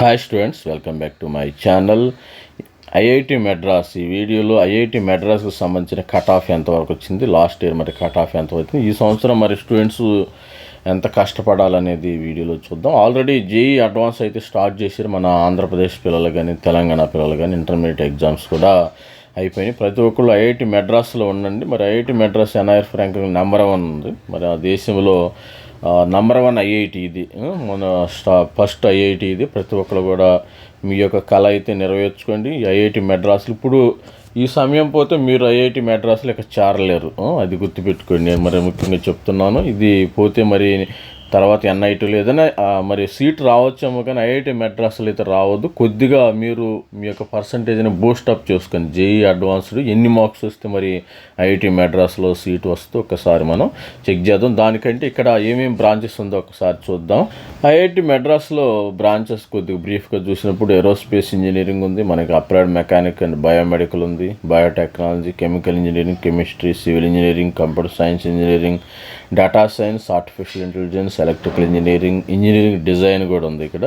Hi students welcome back to my channel IIT Madras ఈ వీడియోలో IIT మెడ్రాస్కి సంబంధించిన కట్ ఆఫ్ ఎంతవరకు వచ్చింది లాస్ట్ ఇయర్ మరి కట్ ఆఫ్ ఎంత వచ్చింది ఈ సంవత్సరం మరి స్టూడెంట్స్ ఎంత కష్టపడాలనేది వీడియోలో చూద్దాం. ఆల్రెడీ జేఈ అడ్వాన్స్ అయితే స్టార్ట్ చేశారు మన ఆంధ్రప్రదేశ్ పిల్లలు కానీ తెలంగాణ పిల్లలు కానీ ఇంటర్మీడియట్ ఎగ్జామ్స్ కూడా అయిపోయినాయి. ప్రతి ఒక్కళ్ళు ఐఐటి మెడ్రాస్లో ఉండండి. మరి IIT Madras NIR ranking number one ఉంది. మరి ఆ దేశంలో నంబర్ వన్ ఐఐటి ఇది. మన స్టా ఫస్ట్ ఐఐటి ఇది. ప్రతి ఒక్కరు కూడా మీ యొక్క కళ అయితే నెరవేర్చుకోండి. ఐఐటి మెడ్రాసులు ఇప్పుడు ఈ సమయం పోతే మీరు ఐఐటి మెడ్రాస్లో ఇక చేరలేరు. అది గుర్తుపెట్టుకోండి. నేను మరి ముఖ్యంగా చెప్తున్నాను. ఇది పోతే మరి తర్వాత ఎన్ఐటీలో ఏదైనా మరి సీట్ రావచ్చేమో కానీ ఐఐటి మెడ్రాస్లో అయితే రావద్దు. కొద్దిగా మీరు మీ యొక్క పర్సంటేజ్ని బూస్ట్ చేసుకొని జేఈ అడ్వాన్స్డ్ ఎన్ని మార్క్స్ వస్తే మరి ఐఐటి మెడ్రాస్లో సీట్ వస్తే ఒకసారి మనం చెక్ చేద్దాం. దానికంటే ఇక్కడ ఏమేమి బ్రాంచెస్ ఉందో ఒకసారి చూద్దాం. ఐఐటి మెడ్రాస్లో బ్రాంచెస్ కొద్దిగా బ్రీఫ్గా చూసినప్పుడు ఏరోస్పేస్ ఇంజనీరింగ్ ఉంది మనకి అప్లైడ్ మెకానిక్ అండ్ బయోమెడికల్ ఉంది biotechnology chemical engineering chemistry civil engineering computer science engineering data science artificial intelligence electrical engineering engineering design కూడా ఉంది ఇక్కడ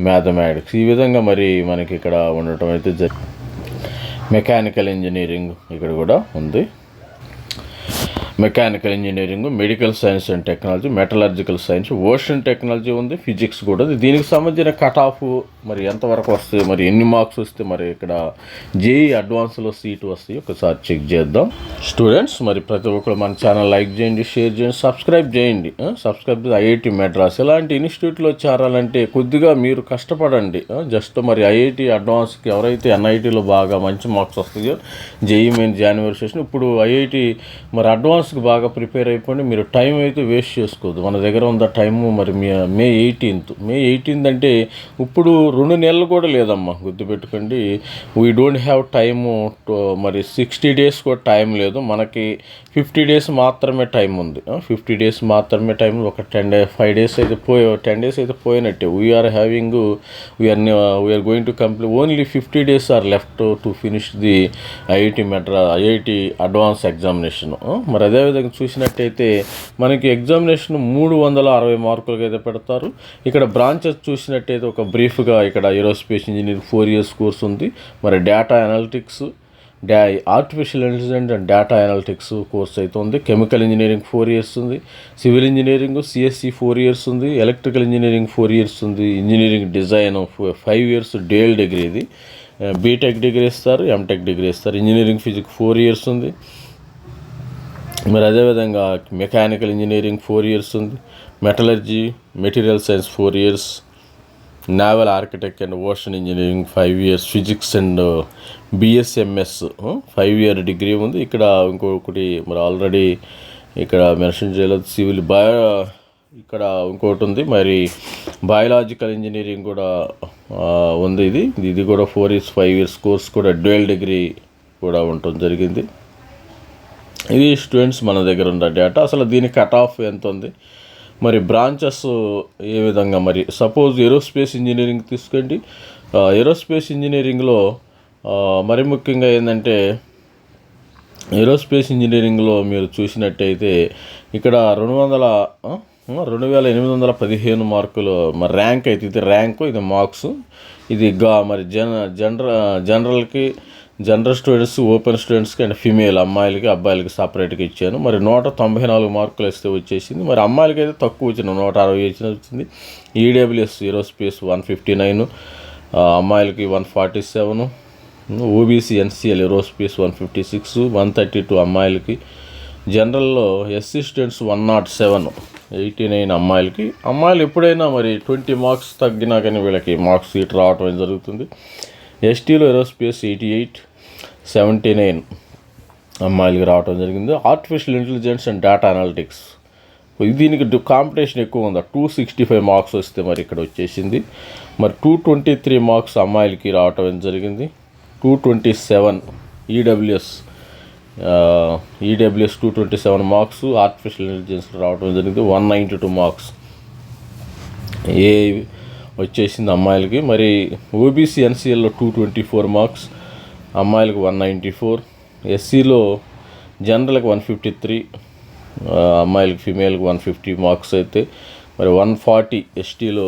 మ్యాథమెటిక్స్ ఈ విధంగా మరి మనకి ఇక్కడ ఉండటం అయితే జరి మెకానికల్ ఇంజనీరింగ్ ఇక్కడ కూడా ఉంది. Mechanical engineering medical science and technology metallurgical science ocean technology ఉంది ఫిజిక్స్ కూడా ఉంది. దీనికి సంబంధించిన కట్ ఆఫ్ మరి ఎంతవరకు వస్తాయి మరి ఎన్ని మార్క్స్ వస్తే మరి ఇక్కడ జేఈ అడ్వాన్స్లో సీట్ వస్తాయి ఒకసారి చెక్ చేద్దాం. స్టూడెంట్స్ మరి ప్రతి ఒక్కరు మన ఛానల్ లైక్ చేయండి షేర్ చేయండి సబ్స్క్రైబ్ చేయండి. సబ్స్క్రైబ్ ఐఐటి మెడ్రాస్ ఇలాంటి ఇన్స్టిట్యూట్లో చేరాలంటే కొద్దిగా మీరు కష్టపడండి. జస్ట్ మరి ఐఐటి అడ్వాన్స్కి ఎవరైతే ఎన్ఐటీలో బాగా మంచి మార్క్స్ వస్తాయో జేఈ మెయిన్ జనవరి సెషన్ ఇప్పుడు ఐఐటి మరి అడ్వాన్స్ ఎగ్జామ్స్కి బాగా ప్రిపేర్ అయిపోండి. మీరు టైం అయితే వేస్ట్ చేసుకోవద్దు. మన దగ్గర ఉన్న టైము? మరి మే మే ఎయిటీన్త్. మే ఎయిటీన్త్ అంటే ఇప్పుడు రెండు నెలలు కూడా లేదమ్మా. గుర్తుపెట్టుకోండి. వీ డోంట్ హ్యావ్ టైము మరి సిక్స్టీ డేస్ కూడా టైం లేదు. మనకి ఫిఫ్టీ డేస్ మాత్రమే టైం ఉంది. ఫిఫ్టీ డేస్ మాత్రమే టైం ఒక టెన్ డే ఫైవ్ డేస్ అయితే పోయి టెన్ డేస్ అయితే పోయినట్టే. We are having we are we are going to complete only fifty days are left to finish the IIT Madras IIT advance examination మరి అదేవిధంగా చూసినట్టయితే మనకి ఎగ్జామినేషన్ మూడు వందల అరవై మార్కులకి అయితే పెడతారు. ఇక్కడ బ్రాంచెస్ చూసినట్టయితే ఒక బ్రీఫ్గా ఇక్కడ aerospace engineering four years course ఉంది. మరి డేటా అనాలిటిక్స్ డా artificial intelligent and data analytics course అయితే ఉంది. కెమికల్ ఇంజనీరింగ్ ఫోర్ ఇయర్స్ ఉంది. Civil engineering CSC four years ఉంది. ఎలక్ట్రికల్ ఇంజనీరింగ్ ఫోర్ ఇయర్స్ ఉంది. Engineering design five years dual degree ఇది. BTech degree ఇస్తారు ఎంటెక్ డిగ్రీ ఇస్తారు. Engineering physics four years ఉంది. మరి అదేవిధంగా మెకానికల్ ఇంజనీరింగ్ ఫోర్ ఇయర్స్ ఉంది. Metallurgy material science four years naval architect and ocean engineering five years physics and BSMS five year degree ఉంది. ఇక్కడ ఇంకొకటి మరి ఆల్రెడీ ఇక్కడ మెన్షన్ చేయలేదు. సివిల్ బయో ఇక్కడ ఇంకోటి ఉంది. మరి బయాలజికల్ ఇంజనీరింగ్ కూడా ఉంది ఇది. ఇది కూడా four years five years course కూడా డ్యూయల్ డిగ్రీ కూడా ఉండటం జరిగింది. ఇది స్టూడెంట్స్ మన దగ్గర ఉన్న డేటా అసలు దీని కట్ ఆఫ్ ఎంత ఉంది మరి బ్రాంచెస్ ఏ విధంగా? మరి సపోజ్ ఏరోస్పేస్ ఇంజనీరింగ్ తీసుకోండి. ఏరోస్పేస్ ఇంజనీరింగ్లో మరి ముఖ్యంగా ఏంటంటే ఏరోస్పేస్ ఇంజనీరింగ్లో మీరు చూసినట్టయితే ఇక్కడ రెండు వందల రెండు వేల ఎనిమిది వందల పదిహేను మార్కులు మరి ర్యాంక్ అయితే ఇది ర్యాంకు ఇది మార్క్స్ ఇది గా మరి జన జనరల్ జనరల్కి జనరల్ స్టూడెంట్స్ ఓపెన్ స్టూడెంట్స్కి అండ్ ఫీమేల్ అమ్మాయిలకి అబ్బాయిలకి సపరేట్గా ఇచ్చాను మరి నూట తొంభై నాలుగు మార్కులు వస్తే వచ్చేసింది. మరి అమ్మాయిలకి అయితే తక్కువ వచ్చిన నూట అరవై వచ్చిన వచ్చింది. EWS aerospace one fifty nine అమ్మాయిలకి one forty seven OBC NCL aerospace one fifty six one thirty two అమ్మాయిలకి. జనరల్లో SC students one naught seven eighty nine అమ్మాయిలకి. అమ్మాయిలు ఎప్పుడైనా మరి ట్వంటీ మార్క్స్ తగ్గినా కానీ వీళ్ళకి మార్క్స్ సీట్ రావటం జరుగుతుంది. ఎస్టీలో aerospace eighty eight seventy nine అమ్మాయిలకి రావటం జరిగింది. Artificial intelligence and data analytics దీనికి కాంపిటీషన్ ఎక్కువ ఉందా? టూ సిక్స్టీ ఫైవ్ మార్క్స్ వస్తే మరి ఇక్కడ వచ్చేసింది. మరి టూ ట్వంటీ త్రీ మార్క్స్ అమ్మాయిలకి రావటం జరిగింది? Two twenty seven EWS EWS two twenty seven marks artificial intelligence రావడం జరిగింది. వన్ నైంటీ టూ మార్క్స్ ఏ వచ్చేసింది అమ్మాయిలకి. మరి ఓబీసీ ఎన్సీఎల్లో టూ ట్వంటీ ఫోర్ మార్క్స్ అమ్మాయిలకు వన్ నైంటీ ఫోర్ ఎస్సీలో జనరల్కి వన్ ఫిఫ్టీ త్రీ అమ్మాయిలకి ఫిమేల్కి వన్ ఫిఫ్టీ మార్క్స్ అయితే మరి వన్ ఫార్టీ ఎస్టీలో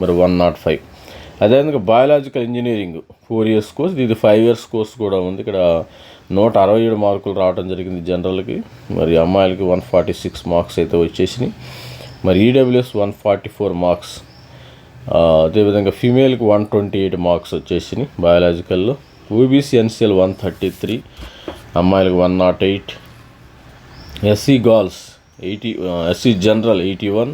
మరి వన్ నాట్ ఫైవ్ అదేవిధంగా biological engineering four years course ఇది ఫైవ్ ఇయర్స్ కోర్స్ కూడా ఉంది. ఇక్కడ నూట అరవై ఏడు మార్కులు రావడం జరిగింది జనరల్కి. మరి అమ్మాయిలకి వన్ ఫార్టీ సిక్స్ మార్క్స్ అయితే వచ్చేసినాయి. మరి EWS one forty four marks అదేవిధంగా ఫీమేల్కి వన్ ట్వంటీ ఎయిట్ మార్క్స్ వచ్చేసినాయి బయాలజికల్లో. OBC NCL one thirty three అమ్మాయిలకు one naught eight SC girls eighty SC general eighty one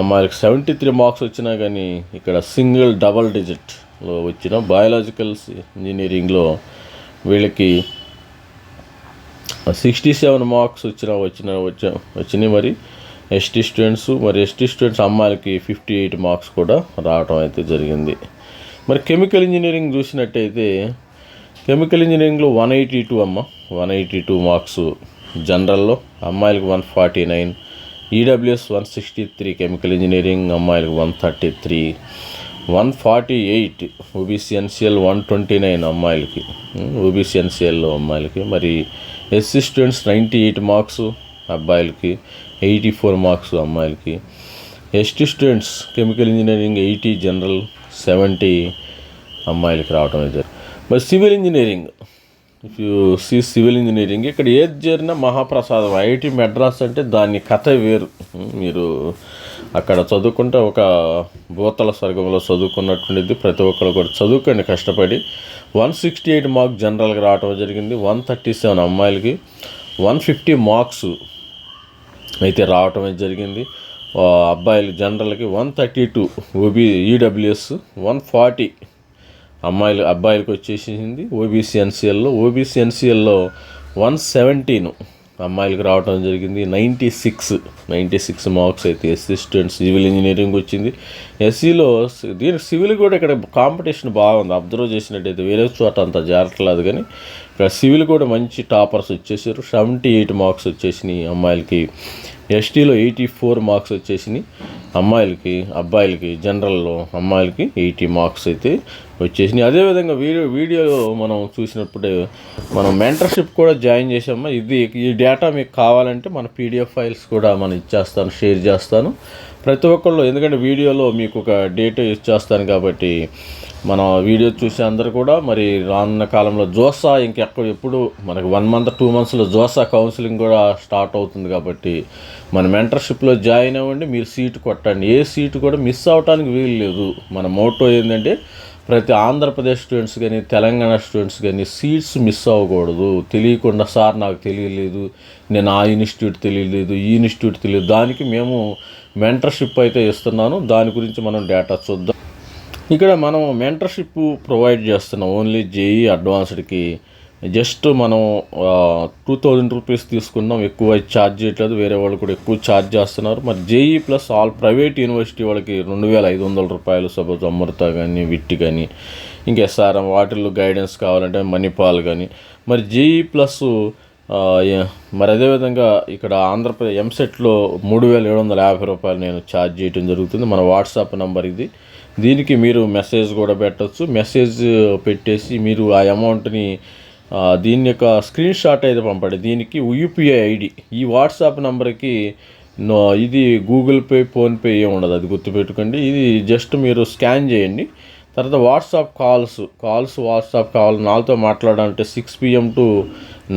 అమ్మాయిలకు సెవెంటీ త్రీ మార్క్స్ వచ్చినా కానీ ఇక్కడ సింగిల్ డబల్ డిజిట్లో వచ్చిన బయాలజికల్స్ ఇంజనీరింగ్లో వీళ్ళకి సిక్స్టీ సెవెన్ మార్క్స్ వచ్చిన వచ్చిన వచ్చిన వచ్చినాయి మరి. ఎస్టీ స్టూడెంట్స్ మరి ఎస్టీ స్టూడెంట్స్ అమ్మాయిలకి ఫిఫ్టీ ఎయిట్ మార్క్స్ కూడా రావడం అయితే జరిగింది. మరి కెమికల్ ఇంజనీరింగ్ చూసినట్టయితే కెమికల్ ఇంజనీరింగ్లో వన్ ఎయిటీ టూ అమ్మ. వన్ ఎయిటీ టూ మార్క్స్ జనరల్లో. అమ్మాయిలకు one forty nine EWS one sixty three chemical engineering అమ్మాయిలకు one thirty three one forty eight OBC NCL one twenty nine అమ్మాయిలకి. ఓబీసీఎన్సిఎల్లో అమ్మాయిలకి. మరి SC students ninety eight marks అబ్బాయిలకి. Eighty four marks అమ్మాయిలకి. ST students chemical engineering eighty general seventy అమ్మాయిలకి రావడం జరిగింది. మరి civil engineering if you see civil engineering ఇక్కడ ఏది చేరినా మహాప్రసాదం. ఐఐటి మెడ్రాస్ అంటే దాని కథ వేరు. మీరు అక్కడ చదువుకుంటే ఒక భూతల స్వర్గంలో చదువుకున్నట్టుండేది ప్రతి ఒక్కరు కూడా చదువుకోండి కష్టపడి. వన్ సిక్స్టీ ఎయిట్ మార్క్స్ జనరల్గా రావడం జరిగింది. వన్ థర్టీ సెవెన్ అమ్మాయిలకి. వన్ ఫిఫ్టీ మార్క్స్ అయితే రావటం అయితే జరిగింది అబ్బాయిలు జనరల్కి one thirty two OB EWS one forty అమ్మాయిలు అబ్బాయిలకు వచ్చేసింది ఓబీసీ ఎన్సీఎల్లో ఓబీసీ ఎన్సీఎల్లో వన్ సెవెంటీన్ అమ్మాయిలకు రావడం జరిగింది. Ninety six ninety six marks అయితే ఎస్సీ స్టూడెంట్స్ సివిల్ ఇంజనీరింగ్ వచ్చింది. ఎస్సీలో దీనికి సివిల్ కూడా ఇక్కడ కాంపిటీషన్ బాగుంది. అబ్జర్వ్ చేసినట్టయితే వేరే చోట అంత జారట్లేదు కానీ ఇక్కడ సివిల్ కూడా మంచి టాపర్స్ వచ్చేసారు. సెవెంటీ ఎయిట్ మార్క్స్ వచ్చేసినాయి అమ్మాయిలకి. ఎస్టీలో ఎయిటీ ఫోర్ మార్క్స్ వచ్చేసినాయి. అమ్మాయిలకి అబ్బాయిలకి జనరల్లో అమ్మాయిలకి ఎయిటీ మార్క్స్ అయితే వచ్చేసినాయి. అదేవిధంగా వీడియో వీడియోలో మనం చూసినప్పుడే మనం మెంటర్షిప్ కూడా జాయిన్ చేసాము ఇది ఈ డేటా మీకు కావాలంటే మన పీడిఎఫ్ ఫైల్స్ కూడా మనం ఇచ్చేస్తాను షేర్ చేస్తాను. ప్రతి ఒక్కళ్ళు ఎందుకంటే వీడియోలో మీకు ఒక డేటా ఇచ్చేస్తాను కాబట్టి మన వీడియో చూసే అందరు కూడా మరి రానున్న కాలంలో జోసా ఇంకెక్కడ ఎప్పుడు మనకి వన్ మంత్ టూ మంత్స్లో జోసా కౌన్సిలింగ్ కూడా స్టార్ట్ అవుతుంది కాబట్టి మన మెంటర్షిప్లో జాయిన్ అవ్వండి మీరు సీటు కొట్టండి. ఏ సీటు కూడా మిస్ అవడానికి వీలు లేదు. మన మోటో ఏంటంటే ప్రతి ఆంధ్రప్రదేశ్ స్టూడెంట్స్ కానీ తెలంగాణ స్టూడెంట్స్ కానీ సీట్స్ మిస్ అవ్వకూడదు. తెలియకుండా సార్ నాకు తెలియలేదు. నేను ఆ ఇన్స్టిట్యూట్ తెలియలేదు ఈ ఇన్స్టిట్యూట్ తెలియదు దానికి మేము మెంటర్షిప్ అయితే ఇస్తున్నాను. దాని గురించి మనం డేటా చూద్దాం. ఇక్కడ మనం మెంటర్షిప్ ప్రొవైడ్ చేస్తున్నాం. ఓన్లీ జేఈ అడ్వాన్స్డ్కి జస్ట్ మనం టూ థౌజండ్ రూపీస్ తీసుకున్నాం. ఎక్కువ ఛార్జ్ చేయట్లేదు. వేరే వాళ్ళు కూడా ఎక్కువ ఛార్జ్ చేస్తున్నారు. మరి JEE plus all private university వాళ్ళకి రెండు వేల ఐదు వందల రూపాయలు సపోజ్ అమృత కానీ విట్టి కానీ ఇంకా ఎస్ఆర్ఎం వాటిల్లో గైడెన్స్ కావాలంటే మణిపాల్ కానీ మరి జేఈ ప్లస్ మరి అదేవిధంగా ఇక్కడ ఆంధ్రప్రదేశ్ ఎంసెట్లో మూడు వేల ఏడు వందల యాభై రూపాయలు నేను ఛార్జ్ చేయడం జరుగుతుంది. మన వాట్సాప్ నెంబర్ ఇది. దీనికి మీరు మెసేజ్ కూడా పెట్టచ్చు. మెసేజ్ పెట్టేసి మీరు ఆ అమౌంట్ని దీని యొక్క స్క్రీన్ షాట్ అయితే పంపండి. దీనికి యూపీఐ ఐడి ఈ వాట్సాప్ నెంబర్కి నో ఇది గూగుల్ పే ఫోన్పే ఏమి ఉండదు. అది గుర్తుపెట్టుకోండి. ఇది జస్ట్ మీరు స్కాన్ చేయండి. తర్వాత WhatsApp calls calls WhatsApp call నాతో మాట్లాడాలంటే six PM to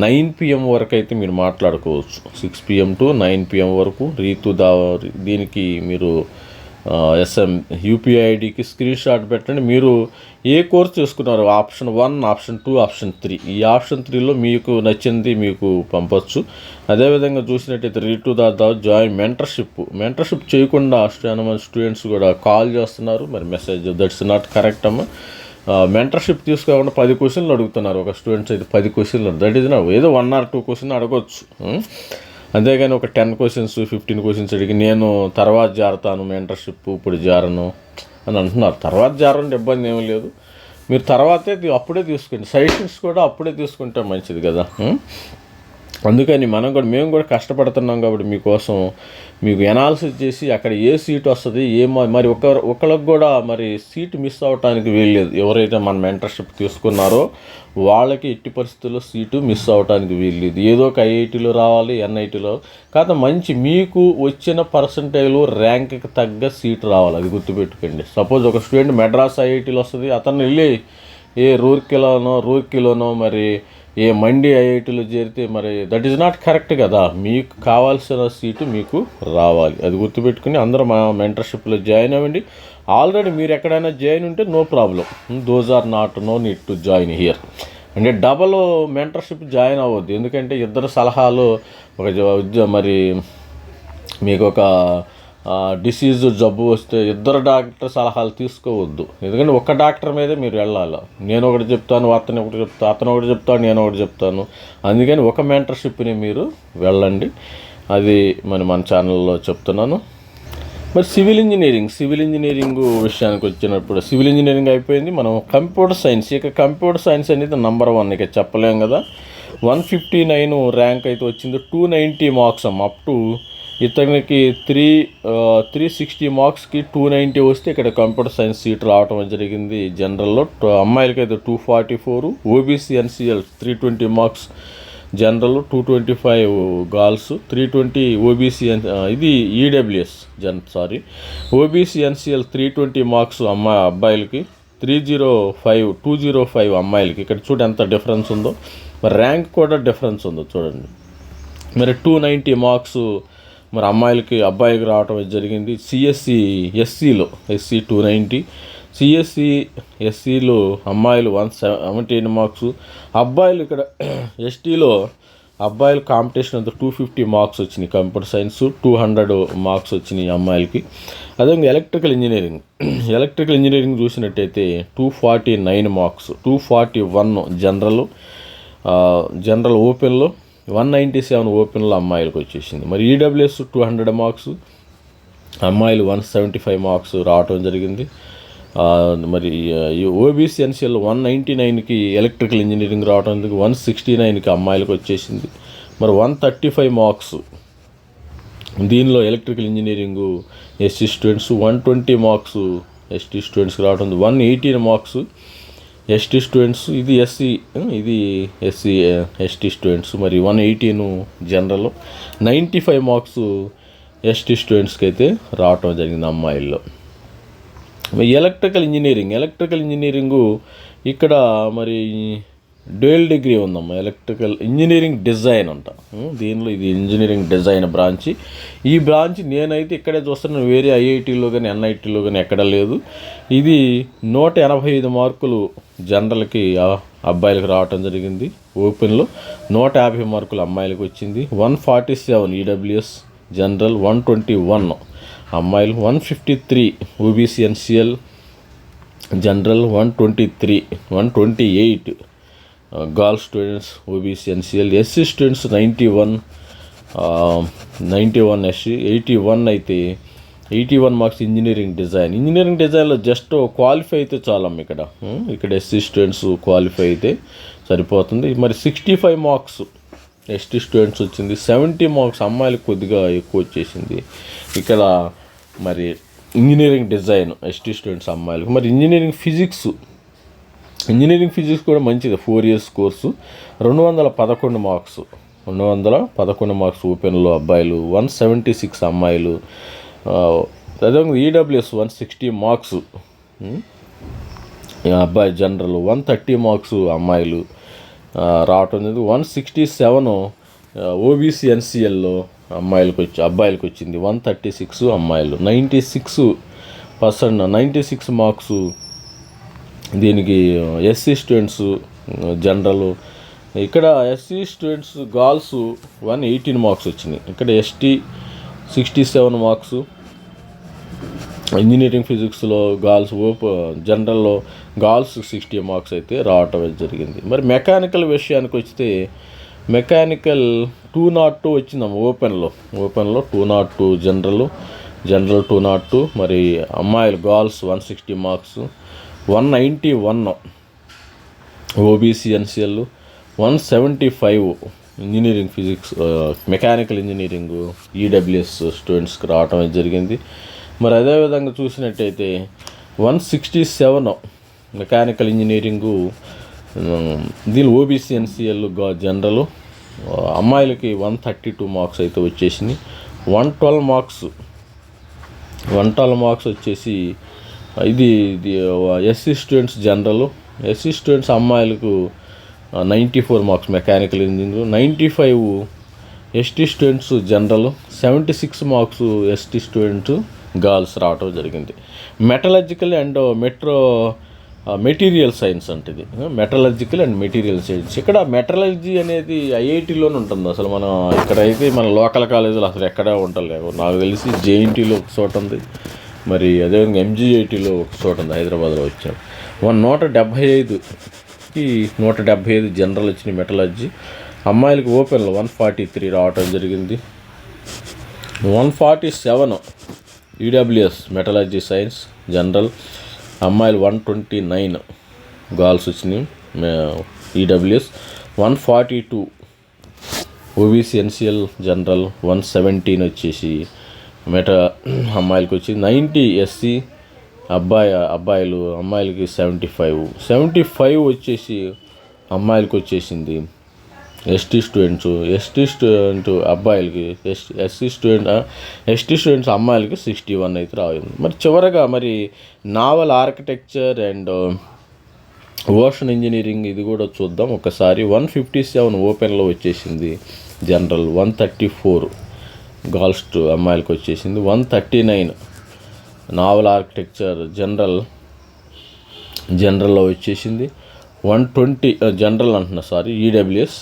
nine PM వరకు అయితే మీరు మాట్లాడుకోవచ్చు. Six PM to nine PM వరకు రీతు దా దీనికి మీరు ఎస్ఎం యూపీఐ ఐడికి స్క్రీన్ షాట్ పెట్టండి. మీరు ఏ కోర్స్ చేసుకున్నారు option one option two option three ఈ ఆప్షన్ త్రీలో మీకు నచ్చింది మీకు పంపొచ్చు. అదేవిధంగా చూసినట్టయితే రీటు దాదా జాయిన్ మెంటర్షిప్ మెంటర్షిప్ చేయకుండా మంది స్టూడెంట్స్ కూడా కాల్ చేస్తున్నారు. మరి మెసేజ్ దట్స్ నాట్ కరెక్ట్ అమ్మా. మెంటర్షిప్ తీసుకోకుండా పది క్వశ్చన్లు అడుగుతున్నారు. ఒక స్టూడెంట్స్ అయితే పది క్వశ్చన్లు దట్ ఈజ్ నా ఏదో వన్ ఆర్ టూ క్వశ్చన్ అడగవచ్చు అంతేగాని ఒక టెన్ క్వశ్చన్స్ ఫిఫ్టీన్ క్వశ్చన్స్ అడిగి నేను తర్వాత జారుతాను మెంటర్షిప్ ఇప్పుడు జారను అని అంటున్నారు. తర్వాత జారంటే ఇబ్బంది ఏమీ లేదు. మీరు తర్వాతే అప్పుడే తీసుకోండి. సజెషన్స్ కూడా అప్పుడే తీసుకుంటే మంచిది కదా. అందుకని మనం కూడా మేము కూడా కష్టపడుతున్నాం కాబట్టి మీకోసం మీకు ఎనాలిసిస్ చేసి అక్కడ ఏ సీట్ వస్తుంది ఏ మరి ఒక ఒకళ్ళకి కూడా మరి సీట్ మిస్ అవ్వటానికి వీల్లేదు. ఎవరైతే మన మెంటర్షిప్ తీసుకున్నారో వాళ్ళకి ఎట్టి పరిస్థితుల్లో సీటు మిస్ అవ్వటానికి వీల్లేదు. ఏదో ఒక ఐఐటీలో రావాలి ఎన్ఐటీలో కాకపోతే మంచి మీకు వచ్చిన పర్సంటేజ్లు ర్యాంక్కి తగ్గ సీట్ రావాలి అది గుర్తుపెట్టుకోండి. సపోజ్ ఒక స్టూడెంట్ మెడ్రాస్ ఐఐటీలో వస్తుంది అతను వెళ్ళి ఏ రూర్కిలోనో రూర్కిలోనో మరి ఏ మండి ఐఐటీలో చేరితే మరి దట్ ఈజ్ నాట్ కరెక్ట్ కదా. మీకు కావాల్సిన సీటు మీకు రావాలి. అది గుర్తుపెట్టుకుని అందరూ మా మెంటర్షిప్లో జాయిన్ అవ్వండి. ఆల్రెడీ మీరు ఎక్కడైనా జాయిన్ ఉంటే no problem those are not no need to join here అంటే డబల్ మెంటర్షిప్ జాయిన్ అవ్వద్దు. ఎందుకంటే ఇద్దరు సలహాలు ఒక మరి మీకు ఒక డిసీజ్ జబ్బు వస్తే ఇద్దరు డాక్టర్ సలహాలు తీసుకోవద్దు. ఎందుకంటే ఒక డాక్టర్ మీదే మీరు వెళ్ళాలి. నేను ఒకటి చెప్తాను అతను ఒకటి చెప్తాను అతను ఒకటి చెప్తాను నేను ఒకటి చెప్తాను. అందుకని ఒక మెంటర్షిప్ని మీరు వెళ్ళండి. అది మరి మన ఛానల్లో చెప్తున్నాను. మరి సివిల్ ఇంజనీరింగ్ సివిల్ ఇంజనీరింగ్ విషయానికి వచ్చినప్పుడు సివిల్ ఇంజనీరింగ్ అయిపోయింది. మనం కంప్యూటర్ సైన్స్ ఇక కంప్యూటర్ సైన్స్ అనేది నంబర్ వన్ ఇక చెప్పలేం కదా. వన్ ఫిఫ్టీ నైన్ ర్యాంక్ అయితే వచ్చింది. టూ నైంటీ మార్క్స్ అమ్మ అప్ టు ఇతనికి త్రీ త్రీ సిక్స్టీ మార్క్స్కి టూ నైంటీ వస్తే ఇక్కడ కంప్యూటర్ సైన్స్ సీట్ రావడం జరిగింది జనరల్లో. అమ్మాయిలకి అయితే two forty four OBC NCL three twenty marks general two twenty five girls three twenty OBC ఇది EWS Jan sorry OBC NCL three twenty marks అమ్మాయి అబ్బాయిలకి three zero five two zero five అమ్మాయిలకి. ఇక్కడ చూడు ఎంత డిఫరెన్స్ ఉందో. మరి ర్యాంక్ కూడా డిఫరెన్స్ ఉందో చూడండి. మరి టూ నైంటీ మార్క్స్ మరి అమ్మాయిలకి అబ్బాయికి రావటం జరిగింది. సిఎస్సి ఎస్సీలో ఎస్సీ టూ నైంటీ సిఎస్సి ఎస్సీలో అమ్మాయిలు వన్ సెవెంటీన్ మార్క్స్ అబ్బాయిలు ఇక్కడ ఎస్టీలో అబ్బాయిల కాంపిటీషన్ అంతా టూ ఫిఫ్టీ మార్క్స్ వచ్చినాయి. Computer science two hundred marks వచ్చినాయి అమ్మాయిలకి. అదేవిధంగా ఎలక్ట్రికల్ ఇంజనీరింగ్ ఎలక్ట్రికల్ ఇంజనీరింగ్ చూసినట్టయితే two forty nine marks two forty one general general ఓపెన్లో వన్ నైంటీ సెవెన్ ఓపెన్లో అమ్మాయిలకు వచ్చేసింది. మరి ఈడబ్ల్యూఎస్ టూ హండ్రెడ్ మార్క్స్ అమ్మాయిలు వన్ సెవెంటీ ఫైవ్ మార్క్స్ రావటం జరిగింది. మరి మరి ఓబీసీ ఎన్సీఎల్ వన్ నైంటీ నైన్కి ఎలక్ట్రికల్ ఇంజనీరింగ్ రావడం వన్ సిక్స్టీ నైన్కి అమ్మాయిలకు వచ్చేసింది. మరి వన్ థర్టీ ఫైవ్ మార్క్స్ దీనిలో electrical engineering SC students one twenty marks ST స్టూడెంట్స్కి రావడం one eighteen marks ST students ఇది ఎస్సీ ఇది ఎస్సీ ఎస్టీ స్టూడెంట్స్ మరి one eighteen general ninety five marks ST స్టూడెంట్స్కి అయితే రావటం జరిగింది అమ్మాయిల్లో. ఎలక్ట్రికల్ ఇంజనీరింగ్ ఎలక్ట్రికల్ ఇంజనీరింగు ఇక్కడ మరి డ్యూయల్ డిగ్రీ ఉందమ్మా. ఎలక్ట్రికల్ ఇంజనీరింగ్ డిజైన్ అంట. దీనిలో ఇది ఇంజనీరింగ్ డిజైన్ బ్రాంచ్ ఈ బ్రాంచ్ నేనైతే ఇక్కడే చూస్తున్నాను. వేరే ఐఐటీలో కానీ ఎన్ఐటీలో కానీ ఎక్కడ లేదు. ఇది నూట ఎనభై ఐదు మార్కులు జనరల్కి అబ్బాయిలకు రావటం జరిగింది. ఓపెన్లో నూట యాభై మార్కులు అమ్మాయిలకు వచ్చింది. One forty seven EWS general one twenty one. అమ్మాయిలు one fifty three OBC NCL general one twenty three one twenty eight. Girl students OBC NCL SC students ninety one ninety one SC eighty one అయితే eighty one marks engineering design engineering డిజైన్లో just qualify అయితే చాలమ్మ ఇక్కడ. ఇక్కడ SC students qualify అయితే సరిపోతుంది. మరి sixty five marks ST students వచ్చింది. సెవెంటీ మార్క్స్ అమ్మాయిలకు కొద్దిగా ఎక్కువ వచ్చేసింది. ఇక్కడ మరి ఇంజనీరింగ్ డిజైన్ ఎస్టీ స్టూడెంట్స్ అమ్మాయిలకు. మరి ఇంజనీరింగ్ ఫిజిక్స్ ఇంజనీరింగ్ ఫిజిక్స్ కూడా మంచిది. ఫోర్ ఇయర్స్ కోర్సు రెండు వందల పదకొండు మార్క్స్ రెండు వందల పదకొండు మార్క్స్ ఓపెన్లో అబ్బాయిలు. వన్ సెవెంటీ సిక్స్ అమ్మాయిలు. అదేవిధంగా ఈడబ్ల్యూఎస్ వన్ సిక్స్టీ మార్క్స్ అబ్బాయి జనరల్ వన్ థర్టీ మార్క్స్ అమ్మాయిలు. రావటం జరిగింది. వన్ సిక్స్టీ సెవెన్ ఓబీసీ ఎన్సీఎల్లో అమ్మాయిలకు వచ్చి అబ్బాయిలకు వచ్చింది. వన్ థర్టీ సిక్స్ అమ్మాయిలు. Ninety six percent ninety six marks దీనికి ఎస్సీ స్టూడెంట్స్ జనరల్ ఇక్కడ SC students girls one eighteen marks వచ్చినాయి. ఇక్కడ ST sixty seven marks engineering ఫిజిక్స్లో గర్ల్స్ ఓప్ జనరల్లో గర్ల్స్ సిక్స్టీ మార్క్స్ అయితే రావటం జరిగింది. మరి మెకానికల్ విషయానికి వస్తే మెకానికల్ టూ నాట్ టూ వచ్చిందమ్మ ఓపెన్లో ఓపెన్లో two nought two general general two nought two మరి అమ్మాయిలు girls one sixty marks one ninety one OBC NCL one seventy five engineering physics mechanical engineering EWS స్టూడెంట్స్కి రావటం జరిగింది. మరి అదేవిధంగా చూసినట్టయితే one sixty seven mechanical engineering దీని ఓబీసీ ఎన్సిఎల్ జనరల్ అమ్మాయిలకి వన్ థర్టీ టూ మార్క్స్ అయితే వచ్చేసినాయి. One twelve marks one twelve marks వచ్చేసి ఇది ఇది SC students general SC students అమ్మాయిలకు ninety four marks mechanical engineering ninety five ST students general seventy six marks ST students girls రావటం జరిగింది. Metallurgical and metro material science అంటే ఇది. Metallurgical and material science ఇక్కడ మెటలజీ అనేది ఐఐటిలోనే ఉంటుంది. అసలు మనం ఇక్కడైతే మన లోకల్ కాలేజీలో అసలు ఎక్కడా ఉండలేవు. నాకు తెలిసి జేఎన్టీలో ఒక చోట ఉంది. మరి అదేవిధంగా ఎంజీఐటీలో ఒక చోట ఉంది హైదరాబాద్లో వచ్చాం. వన్ నూట డెబ్భై ఐదుకి నూట డెబ్భై ఐదు జనరల్ వచ్చిన మెటలజీ అమ్మాయిలకి ఓపెన్లో వన్ ఫార్టీ త్రీ రావటం జరిగింది. One forty seven EWS metallurgy science general అమ్మాయిలు వన్ ట్వంటీ నైన్ గర్ల్స్ వచ్చినాయి EWS one forty two OBC NCL general one seventeen వచ్చేసి మెట అమ్మాయిలకి వచ్చి నైంటీ ఎస్సీ అబ్బాయి అబ్బాయిలు అమ్మాయిలకి సెవెంటీ ఫైవ్. సెవెంటీ ఫైవ్ వచ్చేసి అమ్మాయిలకి వచ్చేసింది ఎస్టీ స్టూడెంట్స్ ఎస్టీ స్టూడెంట్ అబ్బాయిలకి S SC student ST students అమ్మాయిలకి సిక్స్టీ వన్ అయితే రాయింది మరి చివరగా మరి naval architecture and ocean engineering ఇది కూడా చూద్దాం. ఒకసారి వన్ ఫిఫ్టీ సెవెన్ ఓపెన్లో వచ్చేసింది general one thirty four. Girls to అమ్మాయిలకు వచ్చేసింది. One thirty nine naval architecture general జనరల్లో వచ్చేసింది. వన్ ట్వంటీ జనరల్ అంటున్నా సారీ ఈడబ్ల్యూఎస్.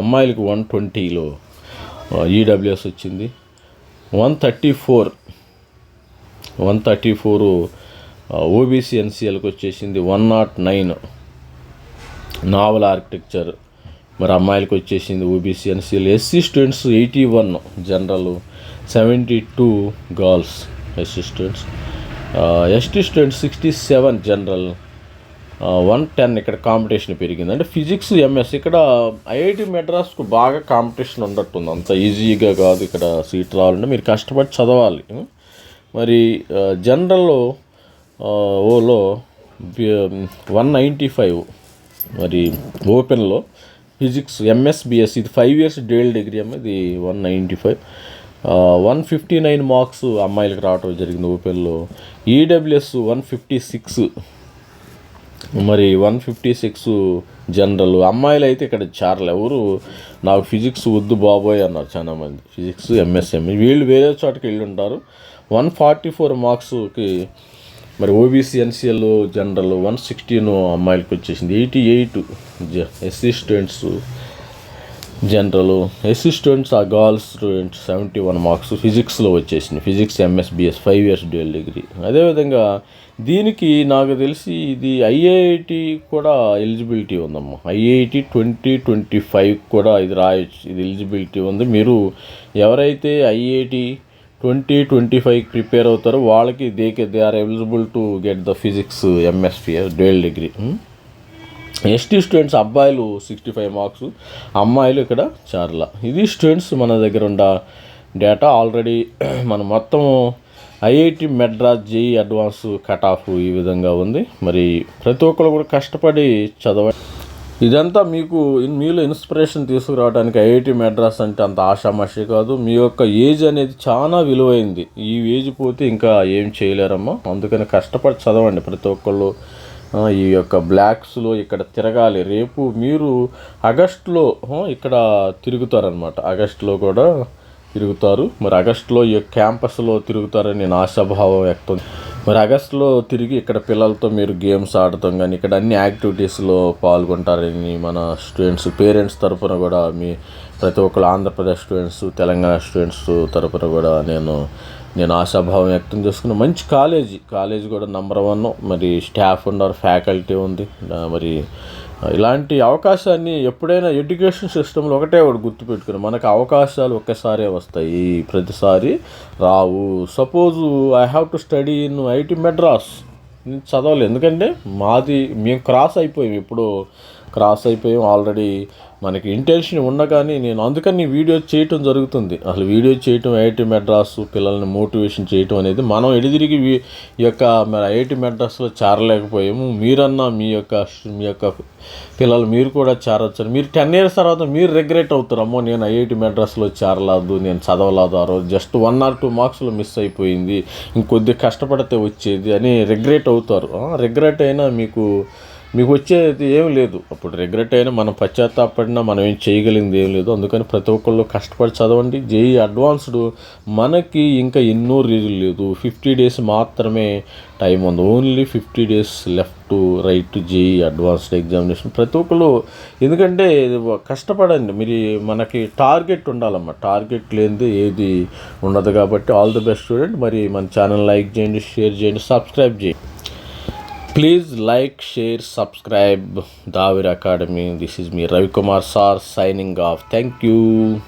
అమ్మాయిలకు వన్ ట్వంటీలో ఈడబ్ల్యూఎస్ వచ్చింది. One thirty four one thirty four OBC ఎన్సీఎల్కి వచ్చేసింది. One not nine naval architecture మరి అమ్మాయిలకు వచ్చేసింది OBC NCL SC students eighty one general seventy two girls SC students ST students sixty seven general one ten ఇక్కడ competition పెరిగింది. అంటే physics MS ఇక్కడ IIT మెడ్రాస్కు బాగా కాంపిటీషన్ ఉన్నట్టుంది. అంత ఈజీగా కాదు ఇక్కడ సీట్ రావాలంటే. మీరు కష్టపడి చదవాలి. మరి జనరల్లో ఓలో వన్ నైంటీ ఫైవ్ మరి ఓపెన్లో ఫిజిక్స్ ఎంఎస్ బిఎస్ ఇది ఫైవ్ ఇయర్స్ డ్యూయల్ డిగ్రీ అమ్మ ఇది one ninety five one fifty nine marks అమ్మాయిలకు రావటం జరిగింది ఓపెన్లో. ఈడబ్ల్యూఎస్ వన్ ఫిఫ్టీ సిక్స్ మరి వన్ ఫిఫ్టీ సిక్స్ జనరల్ అమ్మాయిలు అయితే ఇక్కడ చార్లు ఎవరు నాకు ఫిజిక్స్ వద్దు బాబోయ్ అన్నారు చాలా మంది ఫిజిక్స్ ఎంఎస్ఎం వీళ్ళు వేరే చోటకి వెళ్ళి ఉంటారు వన్ ఫార్టీ ఫోర్ మార్క్స్కి మరి OBC NCL general one sixteen అమ్మాయిలకి వచ్చేసింది. Eighty eight SC students general SC students ఆ girls students seventy one marks ఫిజిక్స్లో వచ్చేసింది. Physics MS BS five years dual degree అదేవిధంగా దీనికి నాకు తెలిసి ఇది ఐఐటి కూడా ఎలిజిబిలిటీ ఉందమ్మా. ఐఐటి ట్వంటీ ట్వంటీ ఫైవ్ కూడా ఇది రాయొచ్చు. ఇది ఎలిజిబిలిటీ ఉంది. మీరు ఎవరైతే IIT twenty twenty five prepare అవుతారో. వాళ్ళకి they they are eligible to get the physics MS BS dual degree. ST students అబ్బాయిలు సిక్స్టీ ఫైవ్ మార్క్స్ అమ్మాయిలు ఇక్కడ చార్ల. ఇది స్టూడెంట్స్ మన దగ్గర ఉన్న డేటా ఆల్రెడీ మనం మొత్తం IIT Madras JEE advance cut off ఈ విధంగా ఉంది. మరి ప్రతి ఒక్కరు కూడా కష్టపడి చదవ ఇదంతా మీకు మీలో ఇన్స్పిరేషన్ తీసుకురావడానికి ఐఐటి మెడ్రాస్ అంటే అంత ఆషామాషి కాదు. మీ యొక్క ఏజ్ అనేది చాలా విలువైంది. ఈ ఏజ్ పోతే ఇంకా ఏం చేయలేరమ్మా. అందుకని కష్టపడి చదవండి ప్రతి ఒక్కళ్ళు. ఈ యొక్క బ్లాక్స్లో ఇక్కడ తిరగాలి. రేపు మీరు ఆగస్టులో ఇక్కడ తిరుగుతారనమాట ఆగస్టులో కూడా తిరుగుతారు. మరి ఆగస్టులో ఈ క్యాంపస్లో తిరుగుతారని నేను ఆశాభావం వ్యక్తం మరి ఆగస్టులో తిరిగి ఇక్కడ పిల్లలతో మీరు గేమ్స్ ఆడటం కానీ ఇక్కడ అన్ని యాక్టివిటీస్లో పాల్గొంటారని మన స్టూడెంట్స్ పేరెంట్స్ తరపున కూడా మీ ప్రతి ఒక్కరు ఆంధ్రప్రదేశ్ స్టూడెంట్స్ తెలంగాణ స్టూడెంట్స్ తరపున కూడా నేను నేను ఆశాభావం వ్యక్తం చేసుకున్న. మంచి కాలేజీ కాలేజీ కూడా నెంబర్ వన్ మరి స్టాఫ్ ఉన్నారు ఫ్యాకల్టీ ఉంది. మరి ఇలాంటి అవకాశాన్ని ఎప్పుడైనా ఎడ్యుకేషన్ సిస్టంలో ఒకటే ఒకటి గుర్తుపెట్టుకుని మనకు అవకాశాలు ఒక్కసారే వస్తాయి. ప్రతిసారి రావు suppose I have to study in IT Madras. నేను చదవలేదు. ఎందుకంటే మాది మేము క్రాస్ అయిపోయాం. ఇప్పుడు క్రాస్ అయిపోయాం. ఆల్రెడీ మనకి ఇంటెన్షన్ ఉండగానే నేను అందుకని వీడియో చేయటం జరుగుతుంది. అసలు వీడియో చేయటం ఐఐటి మెడ్రాస్ పిల్లల్ని మోటివేషన్ చేయటం అనేది మనం ఎడిదిరిగి ఈ యొక్క మరి ఐఐటి మెడ్రాస్లో చేరలేకపోయాము. మీరన్నా మీ యొక్క మీ యొక్క పిల్లలు మీరు కూడా చేరొచ్చారు మీరు టెన్ ఇయర్స్ తర్వాత మీరు రిగ్రెట్ అవుతారు. అమ్మో నేను ఐఐటి మెడ్రాస్లో చేరలేదు నేను చదవలేదు ఆ రోజు. జస్ట్ వన్ ఆర్ టూ మార్క్స్లో మిస్ అయిపోయింది. ఇంకొద్ది కష్టపడితే వచ్చేది అని రిగ్రెట్ అవుతారు. రిగ్రెట్ అయినా మీకు మీకు వచ్చేది ఏం లేదు. అప్పుడు రిగ్రెట్ అయినా మనం పశ్చాత్తాపడినా మనం ఏం చేయగలిగింది ఏం లేదు. అందుకని ప్రతి ఒక్కళ్ళు కష్టపడి చదవండి. JEE advanced. మనకి ఇంకా ఎన్నో రోజులు లేదు. ఫిఫ్టీ డేస్ మాత్రమే టైం ఉంది. Only fifty days left right JEE advanced examination ప్రతి ఒక్కళ్ళు ఎందుకంటే కష్టపడండి. మీరు మనకి టార్గెట్ ఉండాలమ్మా టార్గెట్ లేనిది ఏది ఉండదు కాబట్టి ఆల్ ది బెస్ట్ స్టూడెంట్ మరి మన ఛానల్ లైక్ చేయండి షేర్ చేయండి సబ్స్క్రైబ్ చేయండి. Please like, share, subscribe Davir Academy. This is me Ravi Kumar Sar signing off. Thank you.